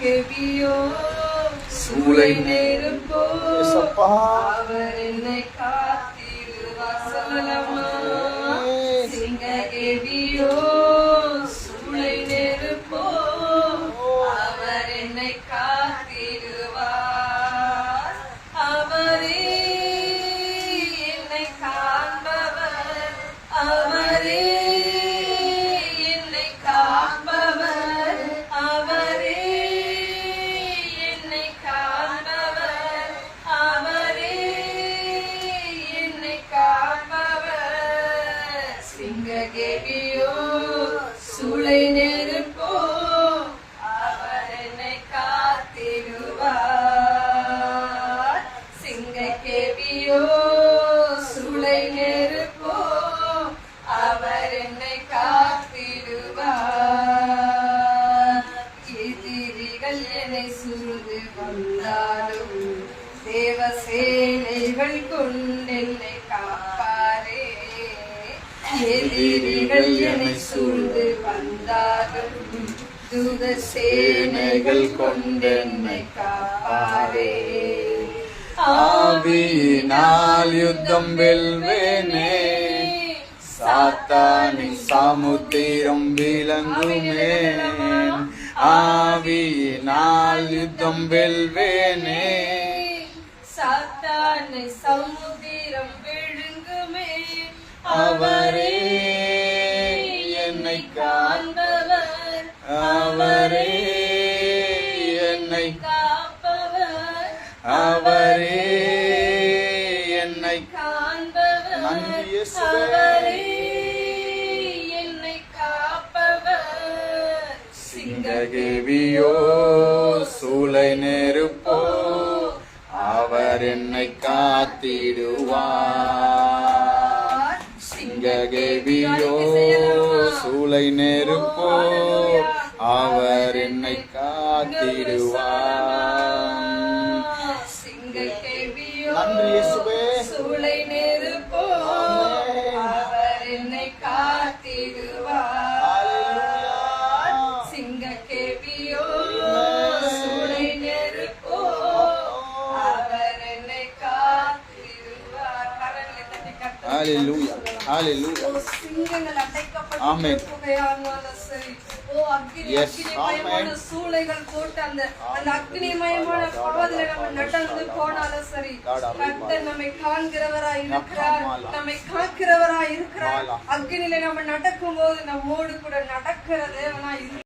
கெவியோ சூளை நெருப்போ ஏசப்பா. அவர் என்னை காத்திடுவார் சொல்லலாமா சிங்க கெவியோ சூளை நெருப்போ அவர் என்னை காத்திடுவார் எதிரிகள் என்னை சூழ்ந்து வந்தாலும் தேவ சேனைகள் கொண்டென்னை காப்பாரே. எதிரிகள் என்னை சூழ்ந்து வந்தாலும் தூத சேனைகள் கொண்டென்னை காப்பாரே. ஆவியினால் யுத்தம் வெல்வேனே. சாத்தானி சாமுத்திரம் விளங்குமே. ஆவியினால் யுத்தம் வெல்வேனே. சாத்தானை சமுத்திரம் விழுங்குமே. அவரே என்னை காண்பவர். அவரே என்னை காப்பவர். அவரே என்னை காண்பவர். அவரே சிங்ககேவியோ சூளை நெருப்போ அவர் என்னை காத்திடுவார் சிங்ககேவியோ சூளை நெருப்போ அவர் என்னை காத்திடுவார் சிங்கக்கேவியோ நன்றி இயேசுவே. சூளை நெருப்போ. அவர் என்னை காத்திடுவார் ஹalleluya ஹalleluya ஓ, சிங்கங்கள் அடைக்கப்பட்டு ஆமென். அக்கினிமயமான ஆமென். சூளைகள் போட்டு அந்த அந்த அக்னிமயமான பாதையில நம்ம நடந்து போனாலும் சரி. கர்த்தர் நம்மை காண்கிறவராய் இருக்கிறார். நம்மை காக்கிறவராய் இருக்கிறார். அக்னியில நம்ம நடக்கும் போது நம்மோடு கூட நடக்கிற தேவனாய்.